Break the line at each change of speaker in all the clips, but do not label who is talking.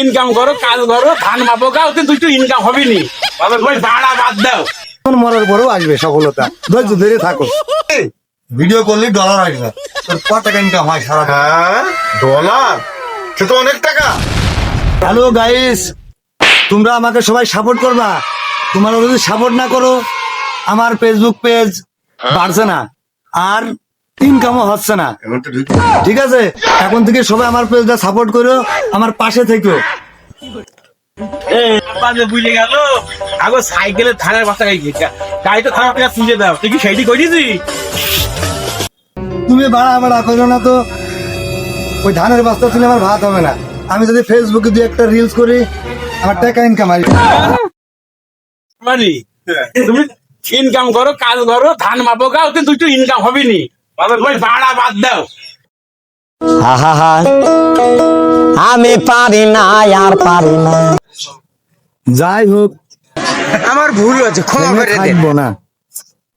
Income করো কাজ করো ধান মাপো গাও কিন্তু একটু ইনকাম হবে নি ভাড়া বাদ দাও।
মরার পরেও আসবে সফলতা। ধৈর্য ধরে থাকো। ভিডিও করলে ডলার আসবে। তোর কত টাকা ইনকাম হয় সারা
হ্যাঁ? ডলার সে তো অনেক টাকা।
হ্যালো গাইস তোমরা আমাকে সবাই সাপোর্ট করবা। তোমরা যদি সাপোর্ট না করো আমার ফেসবুক পেজ বাড়ছে না। আর ইনকামও হচ্ছে না।
তো
ঠিক আছে? এখন থেকে সবাই আমার পেজটা সাপোর্ট করো আমার পাশে থেকো
বাজে বুঝে গেল। আগো সাইকেলে ধানের বাসা গাই গাড়িটা থানার থেকে তুলে দাও। তুই কি সেইটি করিছি
তুমি বাড়া বাড়া করো না তো। ওই ধানের বস্তা তুলে আমার ভাত হবে না। আমি যদি ফেসবুকে দিয়ে একটা রিলস করি আমার টাকা ইনকাম আসবে।
মানে তুমি ইনকাম করো কাজ করো ধান মাপো গাও কিন্তু একটু ইনকাম হবে নি। ওই ভাড়া বাদ দাও।
আহা আমি পারি না আর পারি না।
যাই হোক
আমার ভুল হয়েছে ক্ষমা করে
না।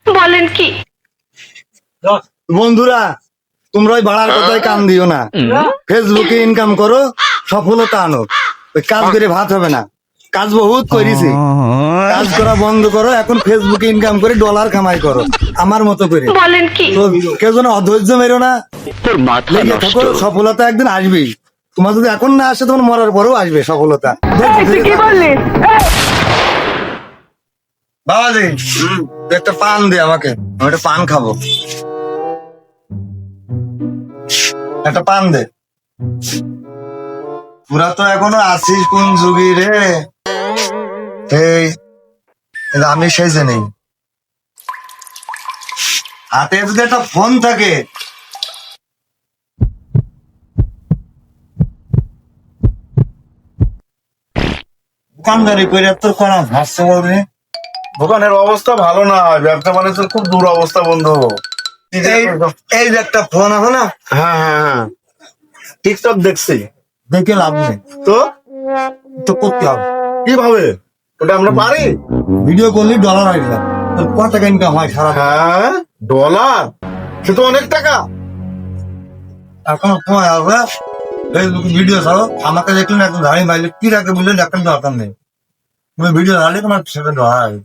বলেন কি?
বন্ধুরা তোমরা ওই ভাড়ার কথায় কান দিও না। ফেসবুকে ইনকাম করো সফলতা আনো। ওই কাজ করে ভাত হবে না। কাজ বহুত করেছি কাজ করা বন্ধ করো এখন ফেসবুকে ইনকাম করে ডলার কামাই করো। আমার মতো করে।
বলেন কি?
কেউ যেন অধৈর্য মেরো না। লেগে থাকো সফলতা একদিন আসবেই। তোমার যদি এখন না আসে তোমার মরার পরেও আসবে সফলতা।
কি বললি?
বাবাজি একটা পান দে আমাকে। আমি একটা পান খাব। একটা পান দে। পুরা তো এখনও আছিস কোন যুগি রে? এই কিন্তু আমি সেজে নেই হাতে যদি একটা ফোন থাকে। দোকানদারি করে তোর করা বলবি
দোকানের অবস্থা ভালো না ব্যবসা বাণিজ্যের খুব দূর অবস্থা বন্ধু।
এই এই যে একটা ফোন আছে না?
হ্যাঁ হ্যাঁ হ্যাঁ। টিকটক দেখছি।
দেখে লাভ নেই।
তো?
তো করতে হবে।
কীভাবে? ওটা আমরা পারি?
ভিডিও করলে ডলার আসবে তোর কত টাকা ইনকাম হয় সারা
হ্যাঁ? ডলার? সে তো অনেক টাকা।
এখন সময় আসবে ফেসবুকে ভিডিও ছাড়ো। আমাকে দেখলে না একদম মাইলে কি রাখতে বুঝলেন একটা দরকার নেই। তুমি ভিডিও ছাড়লে তোমার সেটা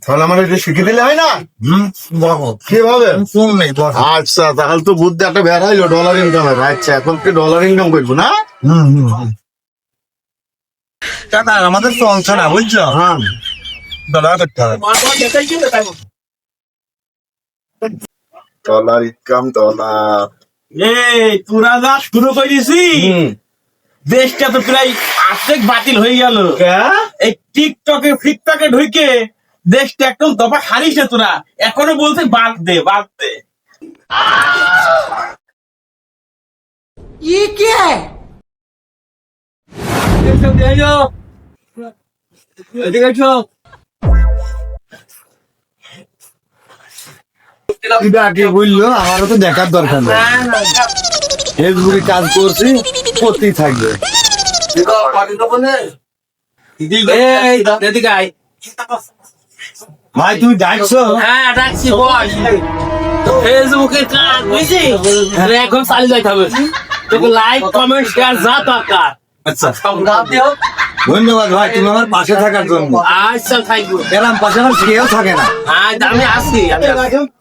তাহলে আমার এটা শিখে দিলে হয় না?
হুম বলো।
কীভাবে?
ফোন নেই
আচ্ছা তাহলে তো বুদ্ধি একটা বের হইল ডলার ইনকাম হবে আচ্ছা এখন কি ডলার ইনকাম করব না?
হুম হুম হুম। টাকা আমাদের চলছে না বুঝছ?
হ্যাঁ।
ডলার করতে হবে।
ডলার ইনকাম ডলার
এই তোরা যা শুরু করেছি। দেশটা তো প্রায় আর্ধেক বাতিল হয়ে গেল। এই টিকটকে ফিকটকে ঢুকে দেশটা একদম দফা হারিয়েছে তোরা। এখনও বলছে বাদ দে বাদ দে।
এটা আগে বলল? আমারও তো দেখার দরকার নেই। ফেসবুকে কাজ করছি করতেই থাকবে। ভাই তুমি ডাকছো?
হ্যাঁ ডাকছি বল। ফেসবুকে কাজ বুঝছি এখন চালিয়ে যাইতে হবে। তোকে লাইক কমেন্ট শেয়ার যা দরকার।
আচ্ছা। ধন্যবাদ ভাই তুমি আমার পাশে থাকার জন্য।
আচ্ছা থ্যাংক ইউ
এরাম পাশে আমার কেউ থাকে না।
আমি আসি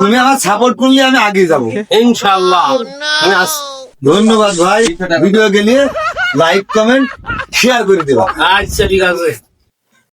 তুমি আমার সাপোর্ট করলে আমি আগে যাব।
ইনশাআল্লাহ আমি আসি
ধন্যবাদ ভাই ভিডিও গেলে লাইক কমেন্ট শেয়ার করে দেবা।
আচ্ছা ঠিক আছে।